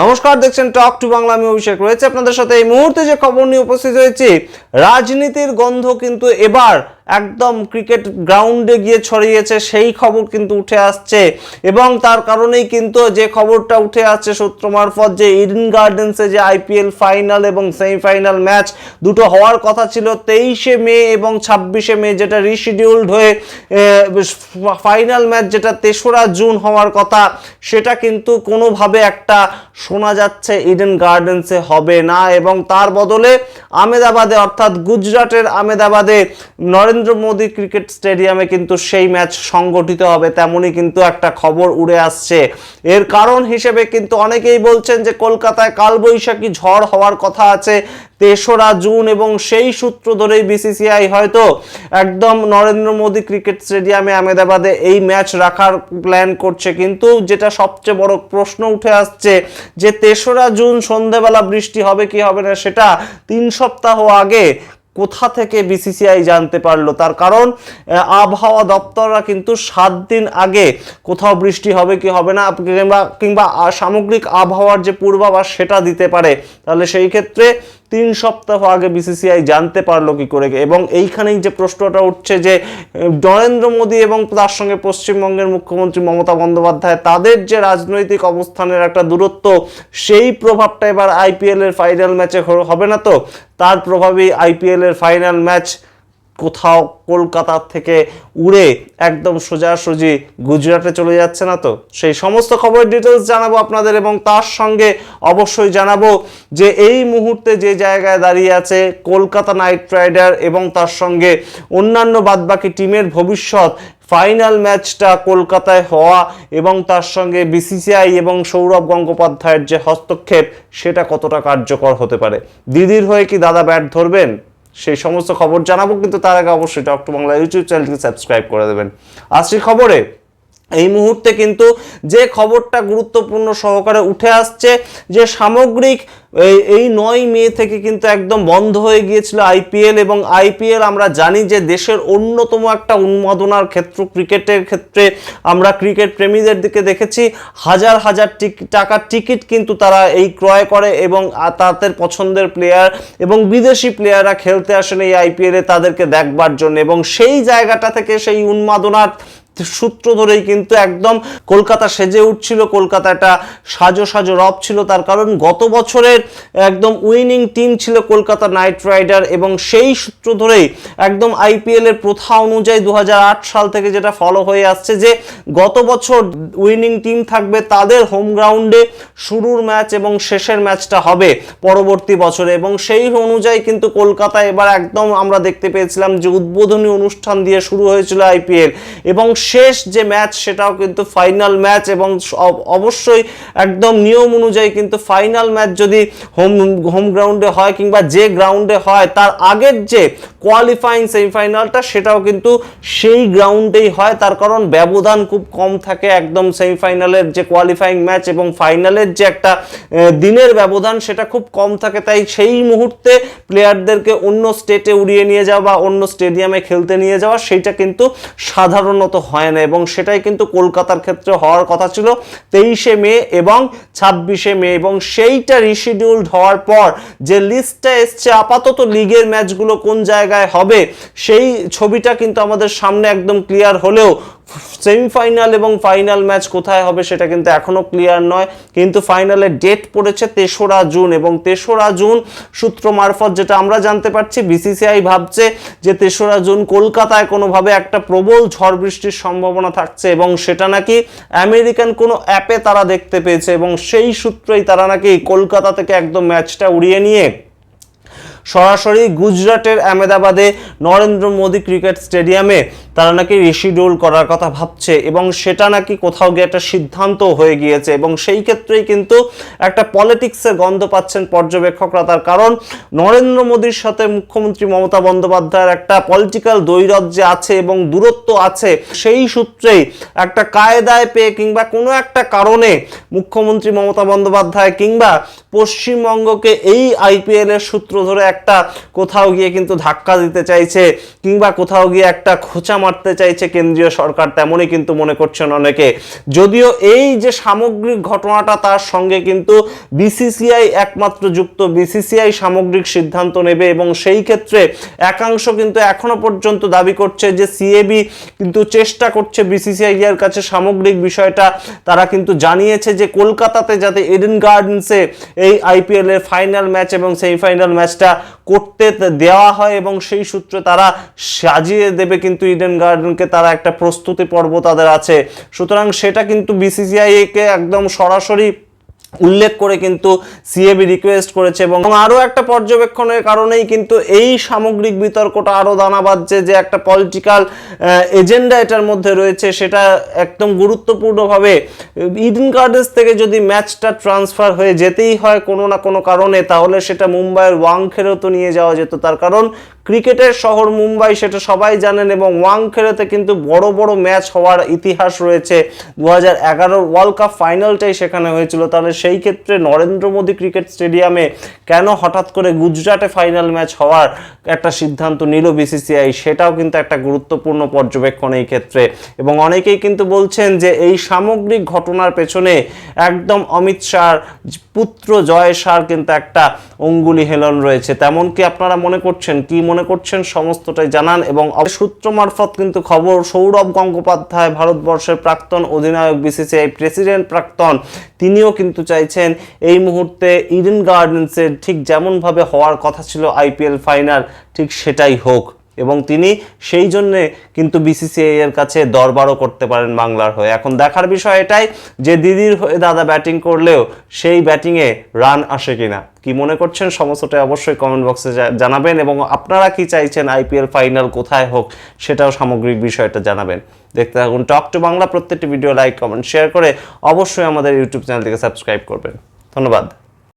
নমস্কার, দেখছেন টক টু বাংলা আমি অভিষেক রয়েছে আপনাদের সাথে। এই মুহূর্তে যে খবর নিয়ে উপস্থিত হয়েছি, রাজনীতির গন্ধ কিন্তু এবার একদম ক্রিকেট গ্রাউন্ডে গিয়ে ছড়িয়েছে, সেই খবর কিন্তু উঠে আসছে। এবং তার কারণেই কিন্তু যে খবরটা উঠে আসছে সূত্র মারফত যে ইডেন গার্ডেন্সে যে আইপিএল ফাইনাল এবং সেমিফাইনাল ম্যাচ দুটো হওয়ার কথা ছিল, তেইশে মে এবং ছাব্বিশে মে, যেটা রিশিডিউলড হয়ে ফাইনাল ম্যাচ যেটা তেসরা জুন হওয়ার কথা, সেটা কিন্তু কোনোভাবে একটা শোনা যাচ্ছে ইডেন গার্ডেন্সে হবে না এবং তার বদলে আমেদাবাদে, অর্থাৎ গুজরাটের আমেদাবাদে নরেন্দ্র মোদী ক্রিকেট স্টেডিয়ামে কিন্তু সেই ম্যাচ সংগঠিত হবে তেমনই কিন্তু একটা খবর উড়ে আসছে। এর কারণ হিসেবে কিন্তু অনেকেই বলছেন যে কলকাতায় কালবৈশাখী ঝড় হওয়ার কথা আছে। তেসরা জুন এবং সেই সূত্র ধরেই বিসিসিআই হয়তো একদম নরেন্দ্র মোদী ক্রিকেট স্টেডিয়ামে আহমেদাবাদে এই ম্যাচ রাখার প্ল্যান করছে। কিন্তু যেটা সবচেয়ে বড় প্রশ্ন উঠে আসছে যে তেসরা জুন সন্ধেবেলা বৃষ্টি হবে কি হবে না, সেটা তিন সপ্তাহ আগে কোথা থেকে বিসিসিআই জানতে পারল? তার কারণ আবহাওয়া দপ্তররা কিন্তু সাত দিন আগে কোথাও বৃষ্টি হবে কি হবে না, কিংবা কিংবা সামগ্রিক আবহাওয়ার যে পূর্বাভাস সেটা দিতে পারে। তাহলে সেই ক্ষেত্রে তিন সপ্তাহ আগে বিসিসিআই জানতে পারল কি করে, এবং এইখানেই যে প্রশ্নটা উঠছে যে নরেন্দ্র মোদী এবং তার সঙ্গে পশ্চিমবঙ্গের মুখ্যমন্ত্রী মমতা বন্দ্যোপাধ্যায়, তাদের যে রাজনৈতিক অবস্থানের একটা দূরত্ব, সেই প্রভাবটা এবার আইপিএলের ফাইনাল ম্যাচে হবে না তো? তার প্রভাবেই আইপিএলের ফাইনাল ম্যাচ কোথাও কলকাতা থেকে উড়ে একদম সোজাসুজি গুজরাটে চলে যাচ্ছে না তো? সেই সমস্ত খবরের ডিটেলস জানাব আপনাদের এবং তার সঙ্গে অবশ্যই জানাব যে এই মুহূর্তে যে জায়গায় দাঁড়িয়ে আছে কলকাতা নাইট রাইডার এবং তার সঙ্গে অন্যান্য বাদবাকি টিমের ভবিষ্যৎ, ফাইনাল ম্যাচটা কলকাতায় হওয়া এবং তার সঙ্গে বিসিসিআই এবং সৌরভ গঙ্গোপাধ্যায়ের যে হস্তক্ষেপ, সেটা কতটা কার্যকর হতে পারে? দিদির হয়ে কি দাদা ব্যাট ধরবেন? সেই সমস্ত খবর জানাব, কিন্তু তার আগে অবশ্যই টক টু বাংলা ইউটিউব চ্যানেলটিকে সাবস্ক্রাইব করে দেবেন। আজকের খবরে এই মুহূর্তে কিন্তু যে খবরটা গুরুত্বপূর্ণ সহকারে উঠে আসছে যে সামগ্রিক এই নয় মে থেকে কিন্তু একদম বন্ধ হয়ে গিয়েছিল আইপিএল এবং আইপিএল আমরা জানি যে দেশের অন্যতম একটা উন্মাদনার ক্ষেত্র ক্রিকেটের ক্ষেত্রে আমরা ক্রিকেট প্রেমীদের দিকে দেখেছি। হাজার হাজার টিক- টাকার টিকিট কিন্তু তারা এই ক্রয় করে এবং তাদের পছন্দের প্লেয়ার এবং বিদেশি প্লেয়াররা খেলতে আসেন এই আইপিএলে তাদেরকে দেখবার জন্য এবং সেই জায়গাটা থেকে সেই উন্মাদনার সূত্র ধরেই কিন্তু একদম কলকাতা সেজে উঠছিল কলকাতা একটা সাজো সাজো রব ছিল, তার কারণ গত বছরের একদম উইনিং টিম ছিল কলকাতা নাইট রাইডার এবং সেই সূত্র ধরেই একদম আইপিএল এর প্রথা অনুযায়ী দু হাজার আট সাল থেকে যেটা ফলো হয়ে আসছে যে গত বছর উইনিং টিম থাকবে তাদের হোম গ্রাউন্ডে শুরুর ম্যাচ এবং শেষের ম্যাচটা হবে পরবর্তী বছরে এবং সেই অনুযায়ী কিন্তু কলকাতা এবার একদম আমরা দেখতে পেয়েছিলাম যে উদ্বোধনী অনুষ্ঠান দিয়ে শুরু হয়েছিল আইপিএল এবং শেষ যে ম্যাচ, সেটাও কিন্তু ফাইনাল ম্যাচ এবং অবশ্যই একদম নিয়ম অনুযায়ী কিন্তু ফাইনাল ম্যাচ যদি হোম হোম গ্রাউন্ডে হয় কিংবা যে গ্রাউন্ডে হয়, তার আগের যে কোয়ালিফাইং সেমিফাইনালটা সেটাও কিন্তু সেই গ্রাউন্ডেই হয়। তার কারণ ব্যবধান খুব কম থাকে একদম সেমিফাইনালের যে কোয়ালিফাইং ম্যাচ এবং ফাইনালের যে একটা দিনের ব্যবধান, সেটা খুব কম থাকে। তাই সেই মুহূর্তে প্লেয়ারদেরকে অন্য স্টেটে উড়িয়ে নিয়ে যাওয়া বা অন্য স্টেডিয়ামে খেলতে নিয়ে যাওয়া, সেইটা কিন্তু সাধারণত হয় না, এবং সেটাই কিন্তু কলকাতার ক্ষেত্রে হওয়ার কথা ছিল তেইশে মে এবং ছাব্বিশে মে, এবং সেইটা রিশিডিউলড হওয়ার পর যে লিস্টটা এসছে আপাতত লিগের ম্যাচগুলো কোন জায়গায় হবে, সেই ছবিটা কিন্তু আমাদের সামনে একদম ক্লিয়ার হলেও সেমিফাইনাল এবং ফাইনাল ম্যাচ কোথায় হবে সেটা কিন্তু এখনও ক্লিয়ার নয়। কিন্তু ফাইনালের ডেট পড়েছে তেসরা জুন এবং তেসরা জুন সূত্র মারফত যেটা আমরা জানতে পারছি, বিসিসিআই ভাবছে যে তেসরা জুন কলকাতায় কোনোভাবে একটা প্রবল ঝড় বৃষ্টির সম্ভাবনা থাকছে এবং সেটা নাকি আমেরিকান কোনো অ্যাপে তারা দেখতে পেয়েছে এবং সেই সূত্রেই তারা নাকি কলকাতা থেকে একদম ম্যাচটা উড়িয়ে নিয়ে সরাসরি গুজরাটের আহমেদাবাদে নরেন্দ্র মোদী ক্রিকেট স্টেডিয়ামে তারা নাকি রিশিডিউল করার কথা ভাবছে এবং সেটা নাকি কোথাও গিয়ে একটা সিদ্ধান্ত হয়ে গিয়েছে এবং সেই ক্ষেত্রেই কিন্তু একটা পলিটিক্সের গন্ধ পাচ্ছেন পর্যবেক্ষকরা। তার কারণ, নরেন্দ্র মোদীর সাথে মুখ্যমন্ত্রী মমতা বন্দ্যোপাধ্যায়ের একটা পলিটিক্যাল দৈরথ যে আছে এবং দূরত্ব আছে। সেই সূত্রেই একটা কায়দায় পেয়ে কিংবা কোনো একটা কারণে মুখ্যমন্ত্রী মমতা বন্দ্যোপাধ্যায় কিংবা পশ্চিমবঙ্গকে এই আইপিএলের সূত্র ধরে একটা একটা কোথাও গিয়ে কিন্তু ধাক্কা দিতে চাইছে কিংবা কোথাও গিয়ে একটা খোঁচা মারতে চাইছে কেন্দ্রীয় সরকার, তেমনই কিন্তু মনে করছেন অনেকে। যদিও এই যে সামগ্রিক ঘটনাটা তার সঙ্গে কিন্তু বিসিসিআই একমাত্র যুক্ত, বিসিসিআই সামগ্রিক সিদ্ধান্ত নেবে এবং সেই ক্ষেত্রে একাংশ কিন্তু এখনও পর্যন্ত দাবি করছে যে সিএবি কিন্তু চেষ্টা করছে বিসিসিআই এর কাছে সামগ্রিক বিষয়টা। তারা কিন্তু জানিয়েছে যে কলকাতাতে যাতে এডেন গার্ডেন্সে এই আইপিএল এর ফাইনাল ম্যাচ এবং সেমিফাইনাল ম্যাচটা করতে দেওয়া হয় এবং সেই সূত্রে তারা সাজিয়ে দেবে কিন্তু ইডেন গার্ডেনকে তারা একটা প্রস্তুতি পর্ব তাদের আছে। সুতরাং সেটা কিন্তু বিসিসিআই কে একদম সরাসরি উল্লেখ করে কিন্তু সিএবি রিকোয়েস্ট করেছে এবং আরও একটা পর্যবেক্ষণের কারণেই কিন্তু এই সামগ্রিক বিতর্কটা আরও দানা বাঁধছে যে একটা পলিটিক্যাল এজেন্ডা এটার মধ্যে রয়েছে, সেটা একদম গুরুত্বপূর্ণভাবে ইডেন গার্ডেন্স থেকে যদি ম্যাচটা ট্রান্সফার হয়ে যেতেই হয় কোনো না কোনো কারণে, তাহলে সেটা মুম্বাইয়ের ওয়াংখেরও তো নিয়ে যাওয়া যেত। তার কারণ ক্রিকেটের শহর মুম্বাই সেটা সবাই জানেন এবং ওয়াংখেড়েতে কিন্তু বড় বড় ম্যাচ হওয়ার ইতিহাস রয়েছে। দু হাজার ওয়ার্ল্ড কাপ ফাইনালটাই সেখানে হয়েছিল। তাহলে সেই ক্ষেত্রে নরেন্দ্র মোদী ক্রিকেট স্টেডিয়ামে কেন হঠাৎ করে গুজরাটে ফাইনাল ম্যাচ হওয়ার একটা সিদ্ধান্ত নিল বিসিসিআই? সেটাও কিন্তু একটা গুরুত্বপূর্ণ পর্যবেক্ষণ এই ক্ষেত্রে। এবং অনেকেই কিন্তু বলছেন যে এই সামগ্রিক ঘটনার পেছনে একদম অমিত শাহর পুত্র জয় শাহর কিন্তু একটা অঙ্গুলি হেলন রয়েছে। তেমন কি আপনারা মনে করছেন? কি মনে করছেন? সমস্তটাই জানান এবং সূত্র মারফত কিন্তু খবর সৌরভ গঙ্গোপাধ্যায় ভারতবর্ষের প্রাক্তন অধিনায়ক বিসিসিআই প্রেসিডেন্ট প্রাক্তন, তিনিও কিন্তু চাইছেন এই মুহূর্তে ইডেন গার্ডেন্সের ঠিক যেমনভাবে হওয়ার কথা ছিল আইপিএল ফাইনাল ঠিক সেটাই হোক। এবং তিনি সেই জন্যে কিন্তু বিসিসিআই এর কাছে দরবারও করতে পারেন বাংলার হয়ে। এখন দেখার বিষয় এটাই যে দিদির হয়ে দাদা ব্যাটিং করলেও সেই ব্যাটিংয়ে রান আসে কিনা। কি মনে করছেন? সমস্তটা অবশ্যই কমেন্ট বক্সে জানাবেন এবং আপনারা কি চাইছেন আইপিএল ফাইনাল কোথায় হোক সেটাও সামগ্রিক বিষয়টা জানাবেন। দেখতে থাকুন টক টু বাংলা প্রত্যেকটি ভিডিও লাইক কমেন্ট শেয়ার করে অবশ্যই আমাদের ইউটিউব চ্যানেলটিকে সাবস্ক্রাইব করবেন। ধন্যবাদ।